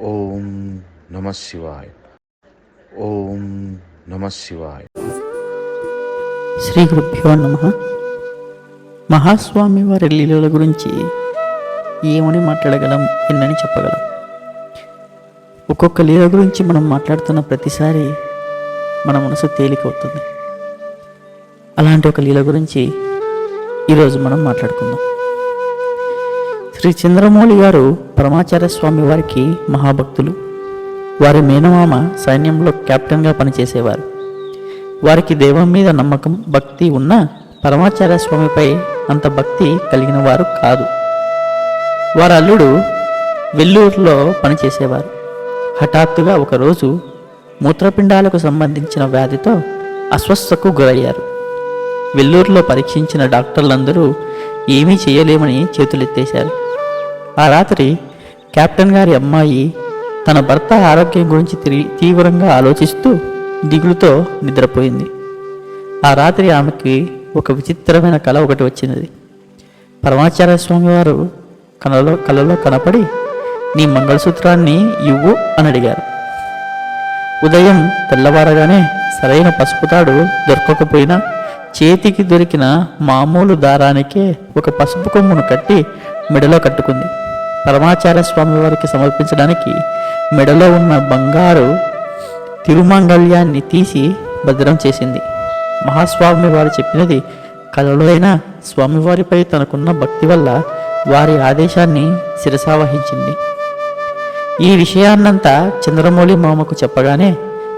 ఓం నమ శివాయ. ఓం నమ శివాయ. శ్రీ గురుభ్యో నమ. మహాస్వామి వారి లీలల గురించి ఏమని మాట్లాడగలం ఎన్నని చెప్పగలం? ఒక్కొక్క లీల గురించి మనం మాట్లాడుతున్న ప్రతిసారి మన మనసు తేలికవుతుంది. అలాంటి ఒక లీల గురించి ఈరోజు మనం మాట్లాడుకుందాం. శ్రీ చంద్రమౌళి గారు పరమాచార్య స్వామి వారికి మహాభక్తులు. వారి మేనమామ సైన్యంలో కెప్టెన్గా పనిచేసేవారు. వారికి దైవం మీద నమ్మకం భక్తి ఉన్న పరమాచార్య స్వామిపై అంత భక్తి కలిగిన వారు కాదు. వారి అల్లుడు వెల్లూరులో పనిచేసేవారు. హఠాత్తుగా ఒకరోజు మూత్రపిండాలకు సంబంధించిన వ్యాధితో అస్వస్థకు గురయ్యారు. వెల్లూరులో పరీక్షించిన డాక్టర్లందరూ ఏమీ చేయలేమని చేతులెత్తేశారు. ఆ రాత్రి కెప్టెన్ గారి అమ్మాయి తన భర్త ఆరోగ్యం గురించి తీవ్రంగా ఆలోచిస్తూ దిగులుతో నిద్రపోయింది. ఆ రాత్రి ఆమెకి ఒక విచిత్రమైన కళ ఒకటి వచ్చినది పరమాచార్య స్వామి వారు కళలో కలలో కనపడి నీ మంగళసూత్రాన్ని ఇవ్వు అని అడిగారు. ఉదయం తెల్లవారగానే సరైన పసుపుతాడు దొరకకపోయినా చేతికి దొరికిన మామూలు దారానికే ఒక పసుపు కొమ్మును కట్టి మెడలో కట్టుకుంది. పరమాచార్య స్వామి వారికి సమర్పించడానికి మెడలో ఉన్న బంగారు తిరుమంగళ్యాన్ని తీసి భద్రం చేసింది. మహాస్వామి వారు చెప్పినది కలలో అయినా స్వామివారిపై తనకున్న భక్తి వల్ల వారి ఆదేశాన్ని శిరసావహించింది ఈ విషయాన్నంతా చంద్రమౌళి మామకు చెప్పగానే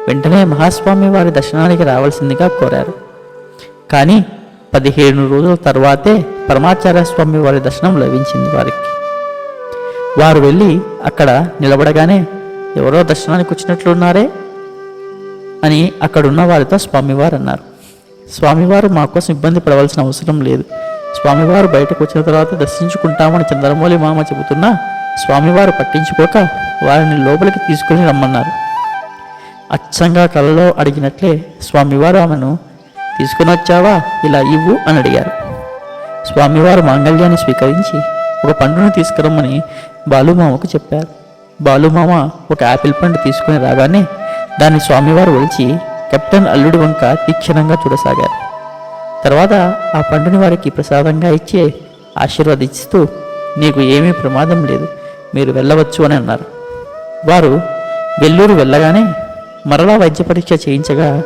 వెంటనే మహాస్వామి వారి దర్శనానికి రావాల్సిందిగా కోరారు. కానీ పదిహేను రోజుల తర్వాతే పరమాచార్య స్వామి వారి దర్శనం లభించింది వారికి. వారు వెళ్ళి అక్కడ నిలబడగానే ఎవరో దర్శనానికి వచ్చినట్లున్నారే? అని అక్కడున్న వారితో స్వామివారు అన్నారు స్వామివారు మా కోసం ఇబ్బంది పడవలసిన అవసరం లేదు. స్వామివారు బయటకు వచ్చిన తర్వాత దర్శించుకుంటామని చంద్రమౌళి మామ చెబుతున్నా స్వామివారు పట్టించుకోక వారిని లోపలికి తీసుకుని రమ్మన్నారు. అచ్చంగా కలలో అడిగినట్లే స్వామివారు ఆమెను తీసుకుని వచ్చావా? ఇలా ఇవ్వు అని అడిగారు. స్వామివారు మాంగళ్యాన్ని స్వీకరించి ఒక పండును తీసుకురమ్మని బాలుమామకు చెప్పారు. బాలుమామ ఒక యాపిల్ పండు తీసుకుని రాగానే దాన్ని స్వామివారు ఒలిచి కెప్టెన్ అల్లుడి వంక తీక్షణంగా చూడసాగారు. తర్వాత ఆ పండుని వారికి ప్రసాదంగా ఇచ్చి ఆశీర్వదిస్తూ నీకు ఏమీ ప్రమాదం లేదు మీరు వెళ్ళవచ్చు అని అన్నారు. వారు వెల్లూరు వెళ్ళగానే మరలా వైద్య పరీక్ష చేయించగా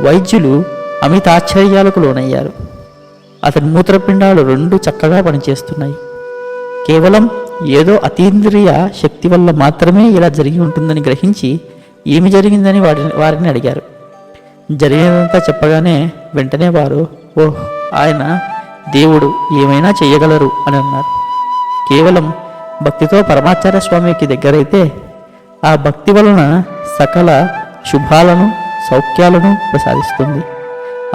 వైద్యులు అమితాశ్చర్యాలకు లోనయ్యారు. అతని మూత్రపిండాలు రెండు చక్కగా పనిచేస్తున్నాయి. కేవలం ఏదో అతీంద్రియ శక్తి వల్ల మాత్రమే ఇలా జరిగి ఉంటుందని గ్రహించి ఏమి జరిగిందని వారిని వారిని అడిగారు. జరిగినదంతా చెప్పగానే వెంటనే వారు ఓహ్ ఆయన దేవుడు ఏమైనా చేయగలరు? అని అన్నారు. కేవలం భక్తితో పరమాచార్య స్వామికి దగ్గరైతే ఆ భక్తి వలన సకల శుభాలను సౌఖ్యాలను ప్రసాదిస్తుంది.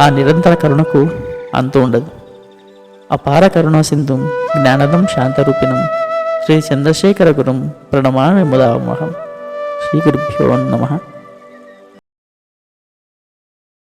ఆ నిరంతర కరుణకు అంతు ఉండదు. అపార కరుణా సింధుం జ్ఞానదం శాంతరూపిణం శ్రీ చంద్రశేఖర గురుం ప్రణమామి ముదామహం శ్రీ గురుభ్యో నమ.